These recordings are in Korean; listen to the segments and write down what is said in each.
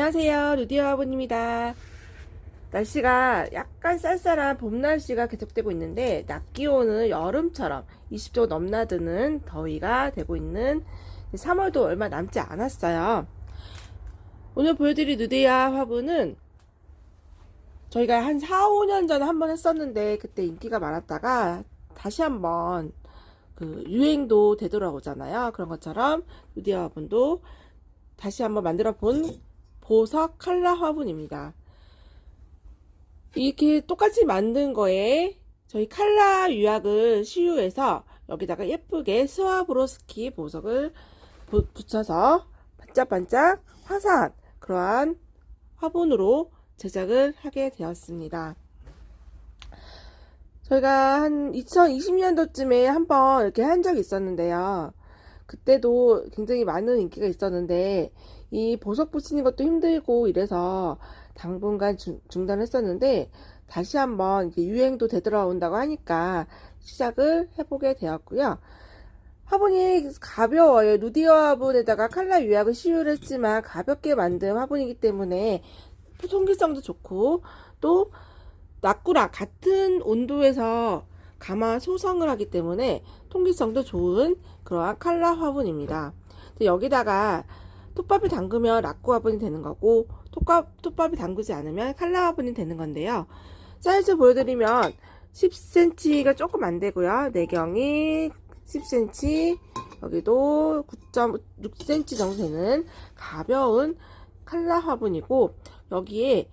안녕하세요. 루디오 아버님입니다. 날씨가 약간 쌀쌀한 봄 날씨가 계속되고 있는데 낮 기온은 여름처럼 20도 넘나드는 더위가 되고 있는 3월도 얼마 남지 않았어요. 오늘 보여드릴 누디아 화분은 저희가 한 4, 5년 전에 한 번 했었는데 그때 인기가 많았다가 다시 한번 그 유행도 되돌아오잖아요. 그런 것처럼 누디아 화분도 다시 한번 만들어 본 보석 칼라 화분입니다. 이렇게 똑같이 만든 거에 저희 칼라 유약을 시유해서 여기다가 예쁘게 스와브로스키 보석을 부- 붙여서 반짝반짝 화사한 그러한 화분으로 제작을 하게 되었습니다. 저희가 한 2020년도쯤에 한번 이렇게 한 적이 있었는데요. 그때도 굉장히 많은 인기가 있었는데 이 보석 붙이는 것도 힘들고 이래서 당분간 중, 중단했었는데 다시 한번 유행도 되돌아온다고 하니까 시작을 해보게 되었고요. 화분이 가벼워요. 루디어 화분에다가 칼라 유약을 시유를 했지만 가볍게 만든 화분이기 때문에 통기성도 좋고 또 낙구랑 같은 온도에서 가마 소성을 하기 때문에 통기성도 좋은 그러한 칼라 화분입니다. 여기다가 톱밥을 담그면 락구 화분이 되는 거고 톱밥, 톱밥이 담그지 않으면 칼라 화분이 되는 건데요. 사이즈 보여드리면 10cm가 조금 안 되고요. 내경이 10cm 여기도 9.6cm 정도 되는 가벼운 칼라 화분이고 여기에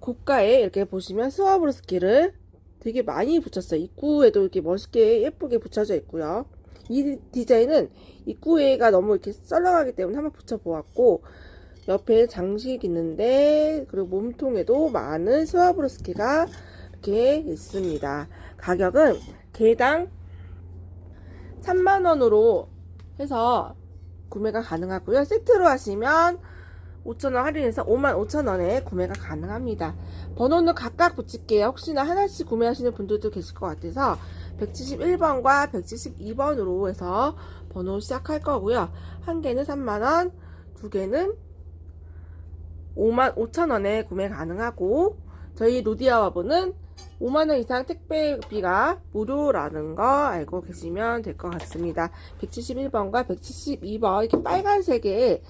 고가에 이렇게 보시면 스와브로스키를 되게 많이 붙였어요. 입구에도 이렇게 멋있게 예쁘게 붙여져 있고요. 이 디자인은 입구에가 너무 이렇게 썰렁하기 때문에 한번 붙여보았고 옆에 장식 있는데 그리고 몸통에도 많은 스와브로스키가 이렇게 있습니다. 가격은 개당 3만원으로 해서 구매가 가능하고요. 세트로 하시면 5,000원 할인해서 55,000원에 구매가 가능합니다. 번호는 각각 붙일게요. 혹시나 하나씩 구매하시는 분들도 계실 것 같아서 171번과 172번으로 해서 번호 시작할 거고요. 한 개는 3만원, 두 개는 5만 5천원에 구매 가능하고 저희 루디아 화분은 5만원 이상 택배비가 무료라는 거 알고 계시면 될 것 같습니다. 171번과 172번 이렇게 빨간색에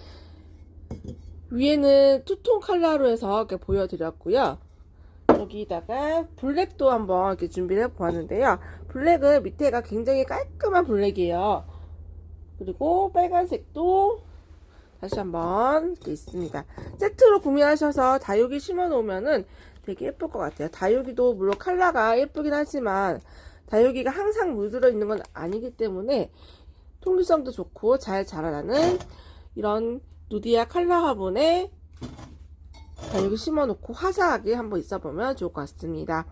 위에는 투톤 컬러로 해서 이렇게 보여드렸고요. 여기다가 블랙도 한번 이렇게 준비를 해보았는데요. 블랙은 밑에가 굉장히 깔끔한 블랙이에요. 그리고 빨간색도 다시 한번 이렇게 있습니다. 세트로 구매하셔서 다육이 심어 놓으면은 되게 예쁠 것 같아요. 다육이도 물론 컬러가 예쁘긴 하지만 다육이가 항상 물들어 있는 건 아니기 때문에 통기성도 좋고 잘 자라나는 이런 누디아 칼라 화분에 다육이 심어놓고 화사하게 한번 있어보면 좋을 것 같습니다.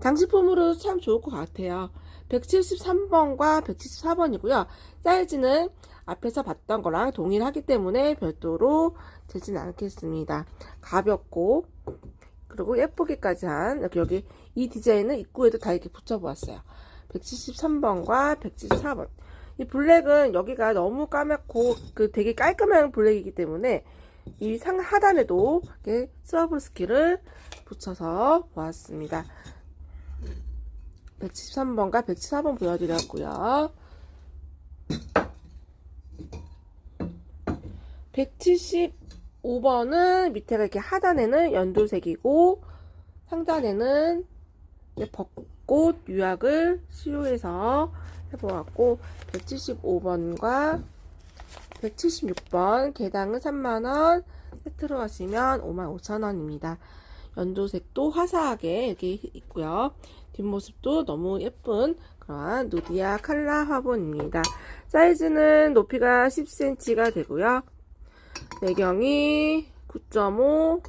장식품으로 참 좋을 것 같아요. 173번과 174번이고요. 사이즈는 앞에서 봤던 거랑 동일하기 때문에 별도로 재진 않겠습니다. 가볍고 그리고 예쁘게까지 한 여기 여기 이 디자인은 입구에도 다 이렇게 붙여보았어요. 173번과 174번. 이 블랙은 여기가 너무 까맣고 그 되게 깔끔한 블랙이기 때문에 이 상 하단에도 이렇게 스와브스키를 붙여서 보았습니다. 173번과 174번 보여드렸고요. 175번은 밑에가 이렇게 하단에는 연두색이고 상단에는 벚꽃 유약을 시유해서 해보았고 175번과 176번 개당은 3만원 세트로 하시면 55,000원입니다. 연두색도 화사하게 이렇게 있고요. 뒷모습도 너무 예쁜 그러한 누디아 칼라 화분입니다. 사이즈는 높이가 10cm가 되고요. 내경이 9.5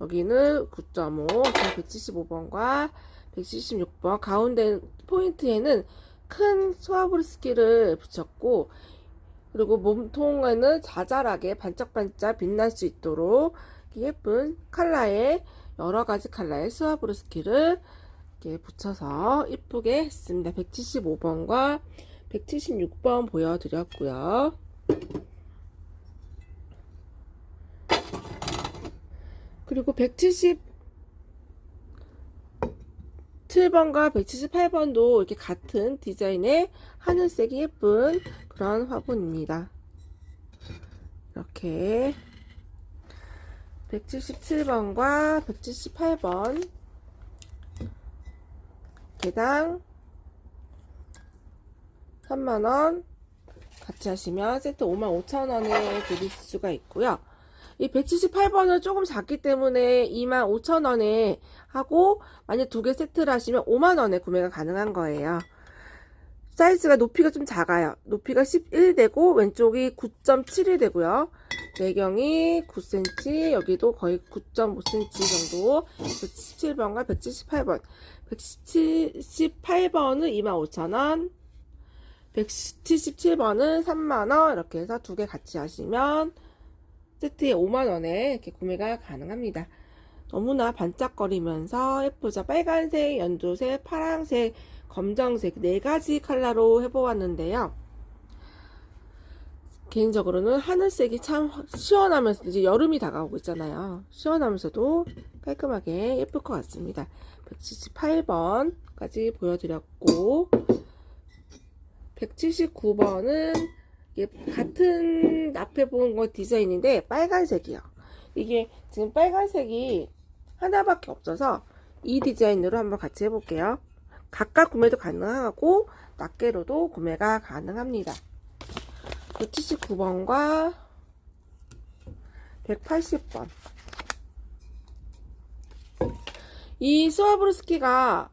여기는 9.5 175번과 176번 가운데 포인트에는 큰 스와브르스키를 붙였고 그리고 몸통에는 자잘하게 반짝반짝 빛날 수 있도록 예쁜 컬러의 여러 가지 컬러의 스와브르스키를 이렇게 붙여서 이쁘게 했습니다. 175번과 176번 보여드렸고요. 그리고 177번과 178번도 이렇게 같은 디자인의 하늘색이 예쁜 그런 화분입니다. 이렇게 177번과 178번 개당 3만원 같이 하시면 세트 55,000원에 드릴 수가 있고요. 이 178번은 조금 작기 때문에 25,000원에 하고 만약 두 개 세트를 하시면 5만원에 구매가 가능한 거예요. 사이즈가 높이가 좀 작아요. 높이가 11되고 왼쪽이 9.7이 되고요. 배경이 9cm, 여기도 거의 9.5cm 정도. 177번과 178번. 178번은 25,000원. 177번은 3만원. 이렇게 해서 두 개 같이 하시면 세트에 5만원에 이렇게 구매가 가능합니다. 너무나 반짝거리면서 예쁘죠. 빨간색, 연두색, 파랑색, 검정색 네 가지 컬러로 해보았는데요. 개인적으로는 하늘색이 참 시원하면서 이제 여름이 다가오고 있잖아요. 시원하면서도 깔끔하게 예쁠 것 같습니다. 178번까지 보여드렸고 179번은 같은 앞에 본 거 디자인인데 빨간색이요. 이게 지금 빨간색이 하나밖에 없어서 이 디자인으로 한번 같이 해볼게요. 각각 구매도 가능하고 낱개로도 구매가 가능합니다. 179번과 180번 이 스와브르스키가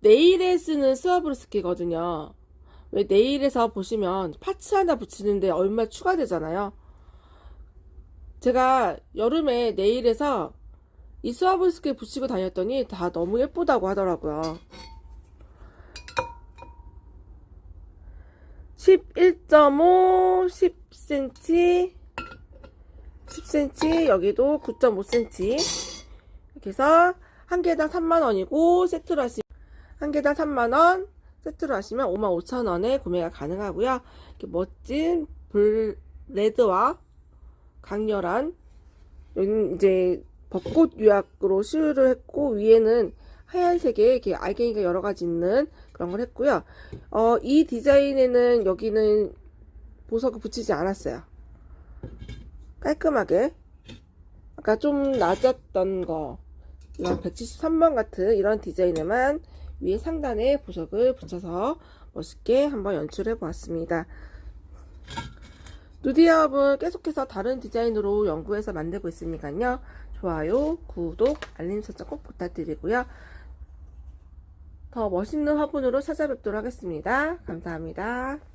네일에 쓰는 스와브르스키거든요. 왜 네일에서 보시면 파츠 하나 붙이는데 얼마 추가되잖아요. 제가 여름에 네일에서 이 스와브르스키 붙이고 다녔더니 다 너무 예쁘다고 하더라고요. 11.5, 10cm, 10cm, 여기도 9.5cm. 이렇게 해서 한 개당 3만원이고, 세트로 하시면, 한 개당 3만원, 세트로 하시면 55,000원에 구매가 가능하고요. 이렇게 멋진 불, 레드와 강렬한, 이제 벚꽃 유약으로 시유를 했고, 위에는 하얀색의 이렇게 알갱이가 여러 가지 있는 그런 걸 했고요. 어, 이 디자인에는 여기는 보석을 붙이지 않았어요. 깔끔하게. 아까 좀 낮았던 거, 이런 173번 같은 이런 디자인에만 위에 상단에 보석을 붙여서 멋있게 한번 연출해 보았습니다. 누디아업은 계속해서 다른 디자인으로 연구해서 만들고 있으니까요. 좋아요, 구독, 알림 설정 꼭 부탁드리고요. 더 멋있는 화분으로 찾아뵙도록 하겠습니다. 감사합니다.